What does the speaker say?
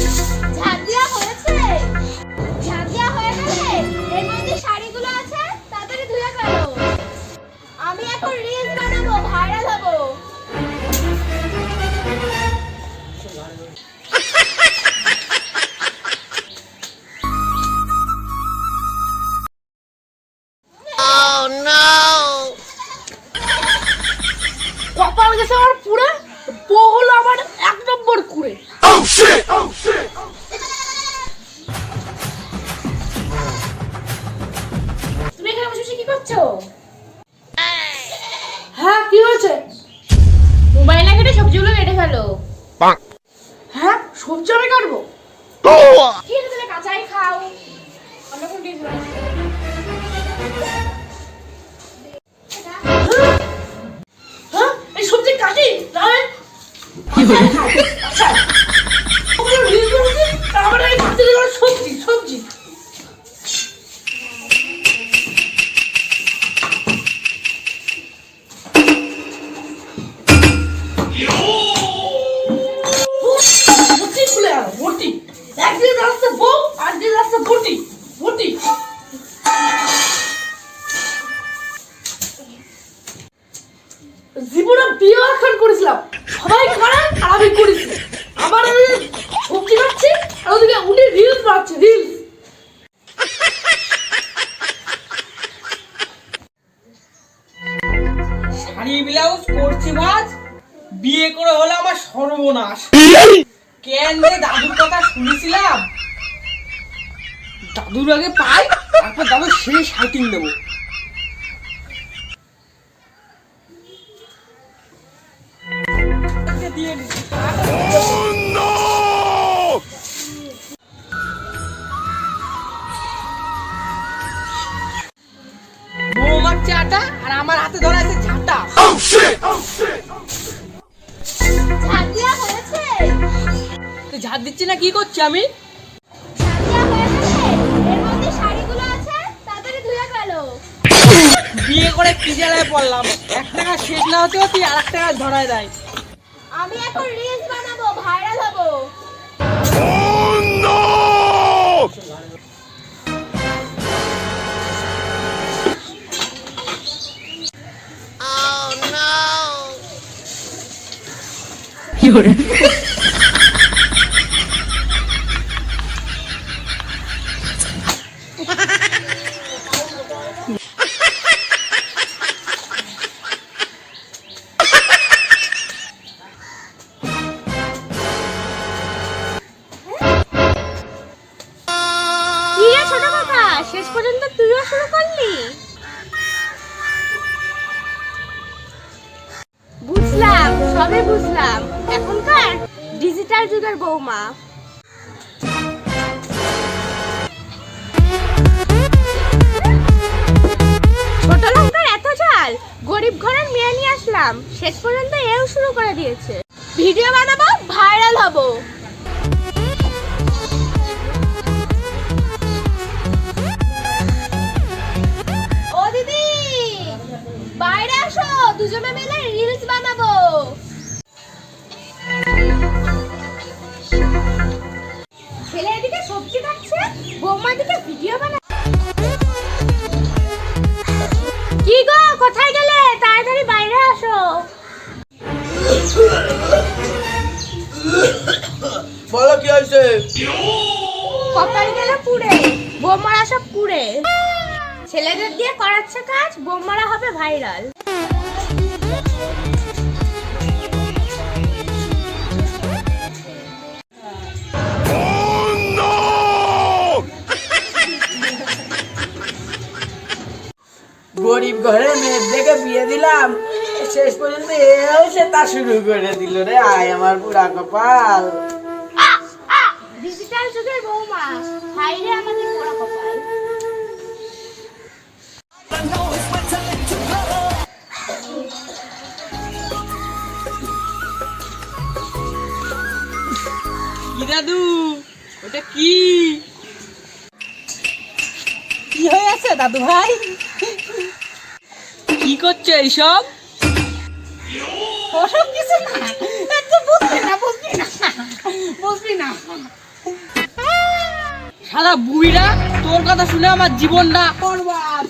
Jesus. কি হয়েছে? Mobile না কেটে সবজিগুলো কেটে ফেলো। হ্যাঁ সবজি আমি কাটবো? কি হয়েছে তুমি কাঁচাই খাও? আমরা কোন হ্যাঁ এই সবজি কাটি তাহলে আচ্ছা ওগুলো শাড়ি ব্লাউজ করছি ভাজ বিয়ে করে হলো আমার সর্বনাশ। কেন যে দাদুর কথা শুনেছিলাম? দাদুর আগে পাই, তারপর দাদুর সেই শাইটিং দেবো। দিয়ে দিচ্ছি। বউ আর আমার হাতে ধরা আছে ঝাঁটা। ঝাড় দিচ্ছি না কি করছি আমি? বিয়ে করে কি জেলায় পড়লাম। এক টাকা শেষ না হতে হতে আর এক টাকা ধরায় দেয়। আমি এখন রিলস বানাবো ভাইরাল হব। কি শেষ পর্যন্ত তুইও শুরু করলি? বুঝলাম সবে বুঝলাম। এখনকার ডিজিটাল যুগের বৌমা। এত চাল গরিব ঘরের মেয়ে নিয়ে আসলাম, শেষ পর্যন্ত এও শুরু করে দিয়েছে। ভিডিও বানাবো ভাইরাল হব। কি গো কোথায় গেলে? তাড়াতাড়ি বাইরে আসো। বলো কি হয়েছে? কপাল গেলে পুড়ে বোমারা সব পুড়ে। ছেলেদের দিয়ে করাচ্ছে কাজ বোমারা হবে ভাইরাল। গরিব ঘরের মেয়ের দেখে বিয়ে দিলাম। শেষ পর্যন্ত এও সে তা শুরু করে দিল রে আয় আমার পুরা কপাল। ডিজিটাল যুগের বৌমা হাইরে আমাদের পোড়া কপাল। দাদু ওটা কি? কি দাদু ভাই কি করছ এইসব? ওসব কিছু না একটু বুঝবি না বুঝবি না বুঝবি না। সারা বুড়িরা তোর কথা শুনে আমার জীবনটা বরবাদ।